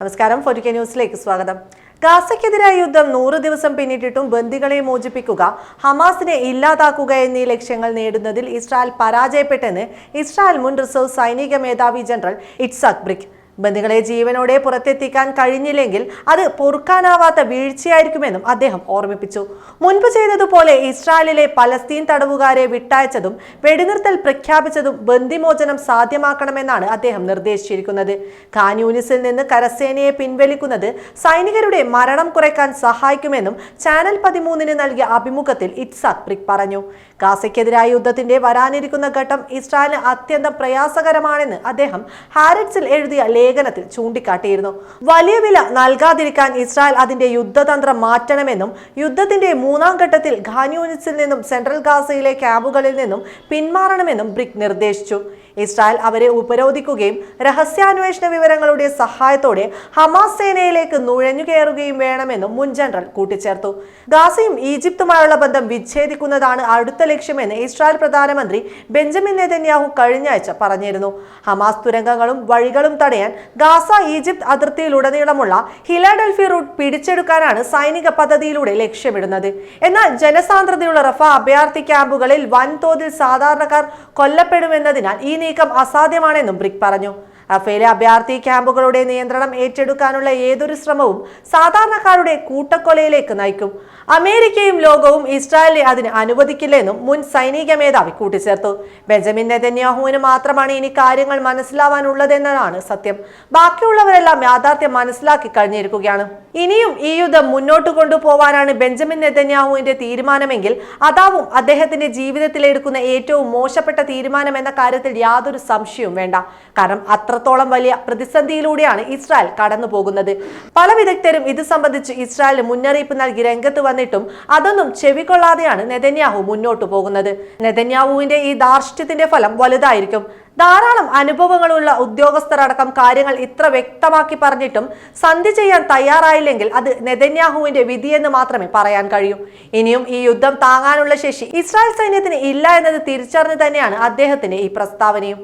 നമസ്കാരം ഫോർട്ടി ന്യൂസിലേക്ക് സ്വാഗതം. ഗാസയ്ക്കെതിരായ യുദ്ധം നൂറ് ദിവസം പിന്നിട്ടിട്ടും ബന്ദികളെ മോചിപ്പിക്കുക ഹമാസിനെ ഇല്ലാതാക്കുക എന്നീ ലക്ഷ്യങ്ങൾ നേടുന്നതിൽ ഇസ്രായേൽ പരാജയപ്പെട്ടെന്ന് ഇസ്രായേൽ മുൻ റിസർവ് സൈനിക മേധാവി ജനറൽ ഇറ്റ്സാക് ബ്രിക് ബന്ദികളെ ജീവനോടെ പുറത്തെത്തിക്കാൻ കഴിഞ്ഞില്ലെങ്കിൽ അത് പൊറുക്കാനാവാത്ത വീഴ്ചയായിരിക്കുമെന്നും അദ്ദേഹം ഓർമ്മിപ്പിച്ചു. മുൻപ് ചെയ്തതുപോലെ ഇസ്രായേലിലെ പലസ്തീൻ തടവുകാരെ വിട്ടയച്ചതും വെടിനിർത്തൽ പ്രഖ്യാപിച്ചതും ബന്ദിമോചനം സാധ്യമാക്കണമെന്നാണ് അദ്ദേഹം നിർദ്ദേശിച്ചിരിക്കുന്നത്. കാന്യൂനിസിൽ നിന്ന് കരസേനയെ പിൻവലിക്കുന്നത് സൈനികരുടെ മരണം കുറയ്ക്കാൻ സഹായിക്കുമെന്നും ചാനൽ പതിമൂന്നിന് നൽകിയ അഭിമുഖത്തിൽ ഇറ്റ്സാക് പ്രിക് പറഞ്ഞു. ഗാസയ്ക്കെതിരായ യുദ്ധത്തിന്റെ വരാനിരിക്കുന്ന ഘട്ടം ഇസ്രായേലിന് അത്യന്തം പ്രയാസകരമാണെന്ന് അദ്ദേഹം ഹാരറ്റ്സിൽ എഴുതിയ ലേഖനത്തിൽ ചൂണ്ടിക്കാട്ടിയിരുന്നു. വലിയ വില നൽകാതിരിക്കാൻ ഇസ്രായേൽ അതിന്റെ യുദ്ധതന്ത്രം മാറ്റണമെന്നും യുദ്ധത്തിന്റെ മൂന്നാം ഘട്ടത്തിൽ ഖാനൂനിസിൽ നിന്നും സെൻട്രൽ ഗാസയിലെ ക്യാമ്പുകളിൽ നിന്നും പിന്മാറണമെന്നും ബ്രിക് നിർദ്ദേശിച്ചു. ഇസ്രായേൽ അവരെ ഉപരോധിക്കുകയും രഹസ്യാന്വേഷണ വിവരങ്ങളുടെ സഹായത്തോടെ ഹമാസ് സേനയിലേക്ക് നുഴഞ്ഞു കയറുകയും വേണമെന്നും മുൻ ജനറൽ കൂട്ടിച്ചേർത്തു. ഗാസയും ഈജിപ്തുമായുള്ള ബന്ധം വിച്ഛേദിക്കുന്നതാണ് അടുത്ത ലക്ഷ്യമെന്ന് ഇസ്രായേൽ പ്രധാനമന്ത്രി ബെഞ്ചമിൻ നെതന്യാഹു കഴിഞ്ഞ ആഴ്ച പറഞ്ഞിരുന്നു. ഹമാസ് തുരങ്കങ്ങളും വഴികളും തടയാൻ ഗാസ ഈജിപ്ത് അതിർത്തിയിലുടനീളമുള്ള ഹിലാഡൽഫി റൂട്ട് പിടിച്ചെടുക്കാനാണ് സൈനിക പദ്ധതിയിലൂടെ ലക്ഷ്യമിടുന്നത്. എന്നാൽ ജനസാന്ദ്രതയുള്ള റഫ അഭയാർത്ഥി ക്യാമ്പുകളിൽ വൻതോതിൽ സാധാരണക്കാർ കൊല്ലപ്പെടുമെന്നതിനാൽ ഈ നീക്കം അസാധ്യമാണെന്നും ബ്രിക് പറഞ്ഞു. റഫേലെ അഭയാർത്ഥി ക്യാമ്പുകളുടെ നിയന്ത്രണം ഏറ്റെടുക്കാനുള്ള ഏതൊരു ശ്രമവും സാധാരണക്കാരുടെ കൂട്ടക്കൊലയിലേക്ക് നയിക്കും. അമേരിക്കയും ലോകവും ഇസ്രായേലിനെ അതിന് അനുവദിക്കില്ലെന്നും മുൻ സൈനിക മേധാവി കൂട്ടിച്ചേർത്തു. ബെഞ്ചമിൻ നെതന്യാഹുവിന് മാത്രമാണ് ഇനി കാര്യങ്ങൾ മനസ്സിലാവാനുള്ളതെന്നതാണ് സത്യം. ബാക്കിയുള്ളവരെല്ലാം യാഥാർത്ഥ്യം മനസ്സിലാക്കി കഴിഞ്ഞിരിക്കുകയാണ്. ഇനിയും ഈ യുദ്ധം മുന്നോട്ട് കൊണ്ടുപോവാനാണ് ബെഞ്ചമിൻ നെതന്യാഹുവിന്റെ തീരുമാനമെങ്കിൽ അതാവും അദ്ദേഹത്തിന്റെ ജീവിതത്തിൽ എടുക്കുന്ന ഏറ്റവും മോശപ്പെട്ട തീരുമാനം എന്ന കാര്യത്തിൽ യാതൊരു സംശയവും വേണ്ട. കാരണം അത്രത്തോളം വലിയ പ്രതിസന്ധിയിലൂടെയാണ് ഇസ്രായേൽ കടന്നു പോകുന്നത് പല വിദഗ്ധരും ഇത് സംബന്ധിച്ച് ഇസ്രായേലിന് മുന്നറിയിപ്പ് നൽകി രംഗത്ത് വന്നിട്ടും അതൊന്നും ചെവിക്കൊള്ളാതെയാണ് നെതന്യാഹു മുന്നോട്ട് പോകുന്നത്. നെതന്യാഹുവിന്റെ ഈ ദാർഷ്ട്യത്തിന്റെ ഫലം വലുതായിരിക്കും. ധാരാളം അനുഭവങ്ങളുള്ള ഉദ്യോഗസ്ഥരടക്കം കാര്യങ്ങൾ ഇത്ര വ്യക്തമാക്കി പറഞ്ഞിട്ടും സന്ധി ചെയ്യാൻ തയ്യാറായില്ലെങ്കിൽ അത് നെതന്യാഹുവിന്റെ വിധിയെന്ന് മാത്രമേ പറയാൻ കഴിയൂ. ഇനിയും ഈ യുദ്ധം താങ്ങാനുള്ള ശേഷി ഇസ്രായേൽ സൈന്യത്തിന് ഇല്ല എന്നത് തിരിച്ചറിഞ്ഞു തന്നെയാണ് അദ്ദേഹത്തിന്റെ ഈ പ്രസ്താവനയും.